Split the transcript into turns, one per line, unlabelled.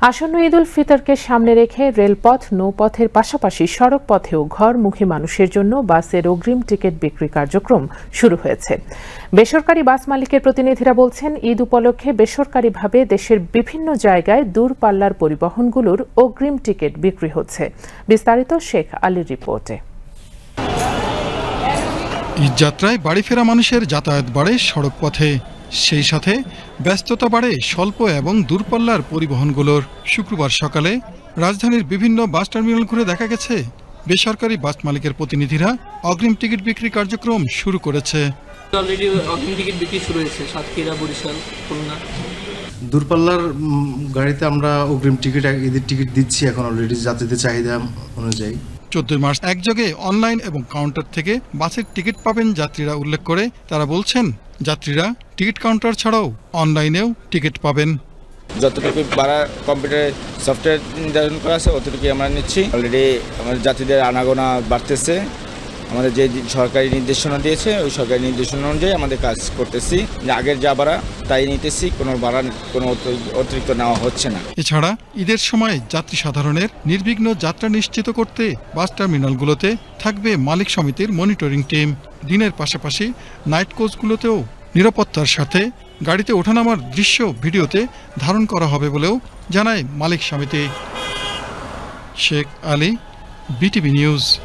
আসন্ন ঈদ উল ফিতরকে সামনে রেখে রেলপথ, নৌপথের পাশাপাশি সড়ক পথেও ঘরমুখী মানুষের জন্য বাসের অগ্রিম টিকিট বিক্রি কার্যক্রম শুরু হয়েছে। বেসরকারি বাস মালিকের প্রতিনিধিরা বলছেন, ঈদ উপলক্ষে বেসরকারিভাবে দেশের বিভিন্ন জায়গায় দূরপাল্লার পরিবহনগুলোর অগ্রিম টিকিট বিক্রি হচ্ছে। বিস্তারিত শেখ আলীর রিপোর্টে।
ঈদযাত্রায় বাড়ি ফেরা মানুষের যাতায়াত বাড়ে সড়ক পথে সেই সাথে ব্যস্ততা বাড়ে স্বল্প এবং দূরপাল্লার পরিবহনগুলোর। শুক্রবার সকালে রাজধানীর বিভিন্ন বাস টার্মিনাল ঘুরে দেখা গেছে। বেসরকারি বাস মালিকের প্রতিনিধিরা অগ্রিম টিকিট বিক্রি কার্যক্রম শুরু করেছে।
অলরেডি অগ্রিম টিকিট বিক্রি শুরু হয়েছে সাতক্ষীরা বরিশাল খুলনা।
দূরপাল্লার গাড়িতে আমরা অগ্রিম টিকিট ঈদের টিকিট দিচ্ছি এখন অলরেডি যাত্রীদের চাহিদা অনুযায়ী।
চোদ্দই মার্চ একযোগে অনলাইন এবং কাউন্টার থেকে বাসের টিকিট পাবেন যাত্রীরা উল্লেখ করে তারা বলছেন, যাত্রীরা টিকিট কাউন্টার ছাড়াও অনলাইনেও টিকিট পাবেন।
যতটুকু বাড়া কম্পিউটারে সফটওয়্যার নির্ধারণ করা আছে, অতটুকুই আমরা নিচ্ছি। অলরেডি আমাদের যাত্রীদের আনাগোনা বাড়তেছে। আমাদের যে সরকারি নির্দেশনা দিয়েছে, ওই সরকারি নির্দেশনা অনুযায়ী আমাদের কাজ করতেছি। আগের যা ভাড়া, তাই নিতেছি, কোনো ভাড়া, কোনো অতি- অতিরিক্ত নেওয়া হচ্ছে না।
এছাড়া ঈদের সময় যাত্রী সাধারণের নির্বিঘ্ন যাত্রা নিশ্চিত করতে বাস টার্মিনালগুলোতে থাকবে মালিক সমিতির মনিটরিং টিম। দিনের পাশাপাশি নাইট কোচগুলোতেও নিরাপত্তার সাথে গাড়িতে ওঠানামার দৃশ্য ভিডিওতে ধারণ করা হবে বলেও জানায় মালিক সমিতি। Sheikh Ali, BTV news.